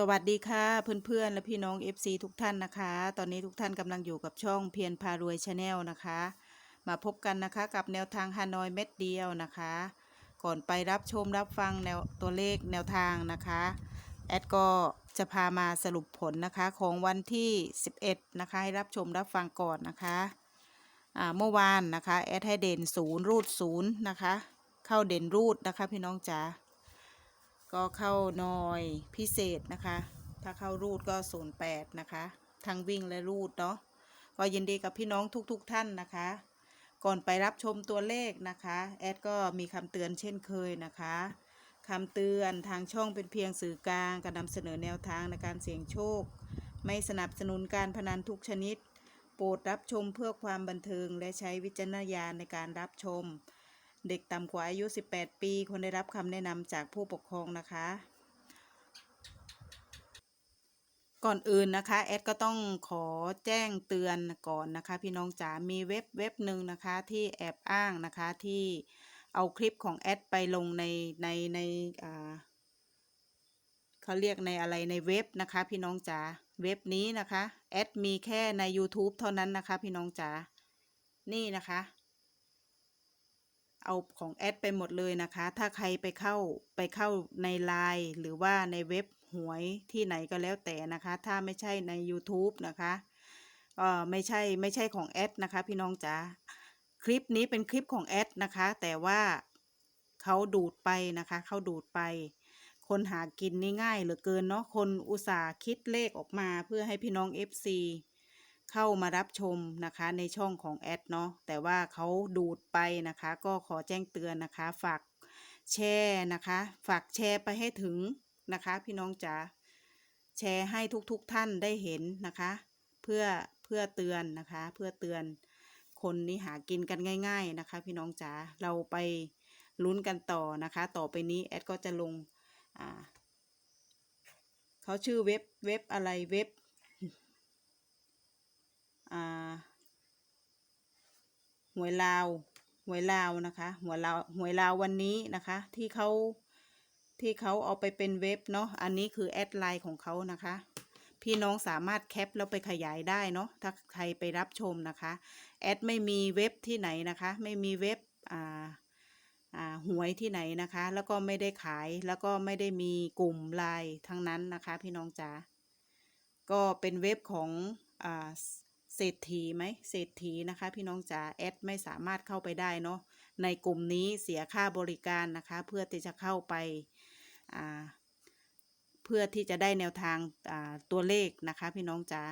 สวัสดีค่ะเพื่อนๆ และพี่น้อง FC ทุกท่านนะคะ ตอนนี้ทุกท่านกำลังอยู่กับช่องเพียรพารวยชาแนลนะคะ มาพบกันนะคะกับแนวทางฮานอยเม็ดเดียวนะคะ ก่อนไปรับชมรับฟังแนวตัวเลขแนวทางนะคะ แอดก็จะพามาสรุปผลนะคะของวันที่ 11 นะคะ ให้รับชมรับฟังก่อนนะคะเมื่อวานนะคะแอดให้เด่นศูนย์รูดศูนย์นะคะ เข้าเด่นรูดนะคะพี่น้องจ๋า ก็เข้าหน่อยพิเศษนะคะ ถ้าเข้ารูดก็08นะคะ ทั้งวิ่งและรูดเนาะ ก็ยินดีกับพี่น้องทุกๆทท่านนะคะ ก่อนไปรับชมตัวเลขนะคะ แอดก็มีคำเตือนเช่นเคยนะคะคำเตือนทางช่องเป็นเพียงสื่อกลางการนำเสนอแนวทางในการเสี่ยงโชค ไม่สนับสนุนการพนันทุกชนิด โปรดรับชมเพื่อความบันเทิงและใช้วิจารณญาณในการรับชม เด็กต่ำกว่าอายุ 18 ปีควรได้รับคำแนะนำจากผู้ปกครองนะคะ ก่อนอื่นนะคะแอดก็ต้องขอแจ้งเตือนก่อนนะคะ พี่น้องจ๋ามีเว็บเว็บหนึ่งนะคะที่แอบอ้างนะคะที่เอาคลิปของแอดไปลงในในในอ่าเขาเรียกในอะไรในเว็บนะคะพี่น้องจ๋าเว็บนี้นะคะแอดมีแค่ใน YouTube เท่านั้นนะคะพี่น้องจ๋านี่นะคะ เอาของแอดไปหมดเลยนะคะ ถ้าใครไปเข้าไปเข้าในไลน์หรือว่าในเว็บหวยที่ไหนก็แล้วแต่นะคะ ถ้าไม่ใช่ใน YouTube นะคะเออไม่ใช่ไม่ใช่ของแอดนะคะพี่น้องจ๋าคลิปนี้เป็นคลิปของแอดนะคะ แต่ว่าเขาดูดไปนะคะเขาดูดไป คนหากินนี่ง่ายเหลือเกินเนาะคนอุตส่าห์คิดเลขออกมาเพื่อให้พี่น้อง FC เข้ามารับชมนะคะในช่องของแอดเนาะแต่ว่าเขาดูดไปนะคะ ก็ขอแจ้งเตือนนะคะ ฝากแชร์นะคะ ฝากแชร์ไปให้ถึงนะคะ พี่น้องจ๋าแชร์ให้ทุกๆทท่านได้เห็นนะคะ เพื่อเพื่อเตือนนะคะ เพื่อเตือนคนนี้หากินกันง่าย ๆนะคะ พี่น้องจ๋าเราไปลุ้นกันต่อนะคะ ต่อไปนี้แอดก็จะลงอ่าเขาชื่อเว็บเว็บอะไรเว็บ หวยลาวหวยลาวนะคะหวยลาวหวยลาววันนี้นะคะที่เขาที่เขาเอาไปเป็นเว็บเนาะอันนี้คือแอดไลน์ของเขานะคะ พี่น้องสามารถแคปแล้วไปขยายได้เนาะถ้าใครไปรับชมนะคะแอดไม่มีเว็บที่ไหนนะคะ ไม่มีเว็บอ่าอ่าหวยที่ไหนนะคะ แล้วก็ไม่ได้ขายแล้วก็ไม่ได้มีกลุ่มไลน์ทั้งนั้นนะคะ พี่น้องจ๋าก็เป็นเว็บของอ่า เศรษฐีไหมเศรษฐีนะคะ พี่น้องจ๋าแอดไม่สามารถเข้าไปได้เนาะในกลุ่มนี้เสียค่าบริการนะคะ เพื่อที่จะเข้าไปาเพื่อที่จะได้แนวทางาตัวเลขนะคะ พี่น้องจ๋า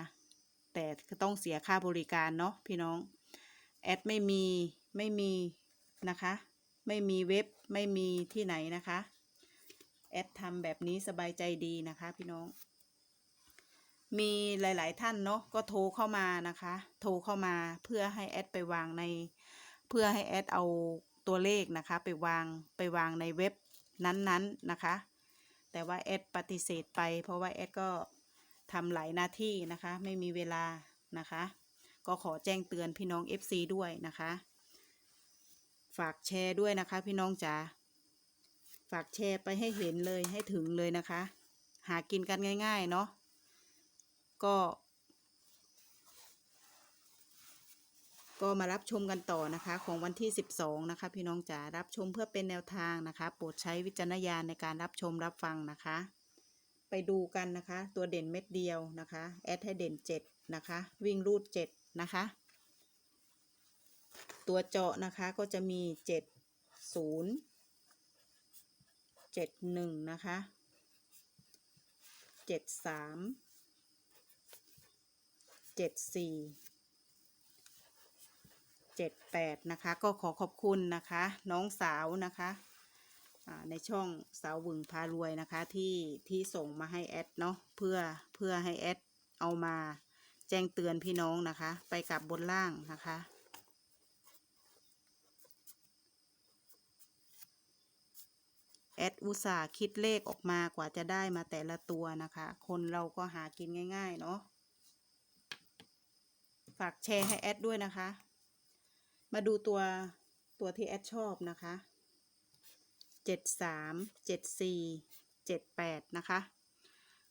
แต่ต้องเสียค่าบริการเนาะพี่น้องแอดไม่มีไม่มีนะคะ ไม่มีเว็บไม่มีที่ไหนนะคะ แอดทำแบบนี้สบายใจดีนะคะ พี่น้อง มีหลาย ๆ ท่านเนาะก็โทรเข้ามานะคะ โทรเข้ามาเพื่อให้แอดไปวางใน เพื่อให้แอดเอาตัวเลขนะคะ ไปวางไปวางในเว็บนั้นๆนะคะ แต่ว่าแอดปฏิเสธไป เพราะว่าแอดก็ทำหลายหน้าที่นะคะ ไม่มีเวลานะคะ ก็ขอแจ้งเตือนพี่น้อง FC ด้วยนะคะ ฝากแชร์ด้วยนะคะ พี่น้องจ๋าฝากแชร์ไปให้เห็นเลยให้ถึงเลยนะคะ หากินกันง่าย ๆ เนาะ ก็ ก็มารับชมกันต่อนะคะ ของวันที่ 12 นะคะ พี่น้องจ๋ารับชมเพื่อเป็นแนวทางนะคะ โปรดใช้วิจารณญาณในการรับชมรับฟังนะคะ ไปดูกันนะคะ ตัวเด่นเม็ดเดียวนะคะแอดให้เด่น 7 นะคะ วิ่งรูด 7 นะคะ ตัวเจาะนะคะก็จะมี 7 0 7 1 นะคะ 7 3 เจ็ดสี่เจ็ดแปดนะคะ ก็ขอขอบคุณนะคะ น้องสาวนะคะในช่องสาววึงพารวยนะคะที่ที่ส่งมาให้แอดเนาะเพื่อเพื่อให้แอดเอามาแจ้งเตือนพี่น้องนะคะ ไปกับบนล่างนะคะ แอดอุตส่าห์คิดเลขออกมากว่าจะได้มาแต่ละตัวนะคะ คนเราก็หากินง่าย ๆ เนาะ ฝากแชร์ให้แอดด้วยนะคะ มาดูตัวตัวที่แอดชอบนะคะเจ็ดสามเจ็ดสี่เจ็ดแปดนะคะ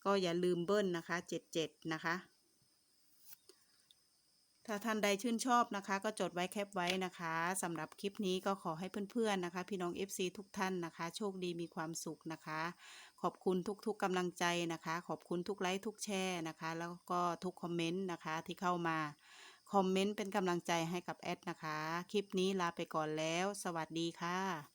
ก็อย่าลืมเบิ้ลนะคะเจ็ดเจ็ดนะคะ ถ้าท่านใดชื่นชอบนะคะ ก็จดไว้แคปไว้นะคะสำหรับคลิปนี้ก็ขอให้เพื่อนๆนะคะ พี่น้อง FC ทุกท่านนะคะ โชคดีมีความสุขนะคะ ขอบคุณทุกๆกำลังใจนะคะ ขอบคุณทุกไลค์ทุกแชร์นะคะ แล้วก็ทุกคอมเมนต์นะคะที่เข้ามาคอมเมนต์เป็นกำลังใจให้กับแอดนะคะ คลิปนี้ลาไปก่อนแล้ว สวัสดีค่ะ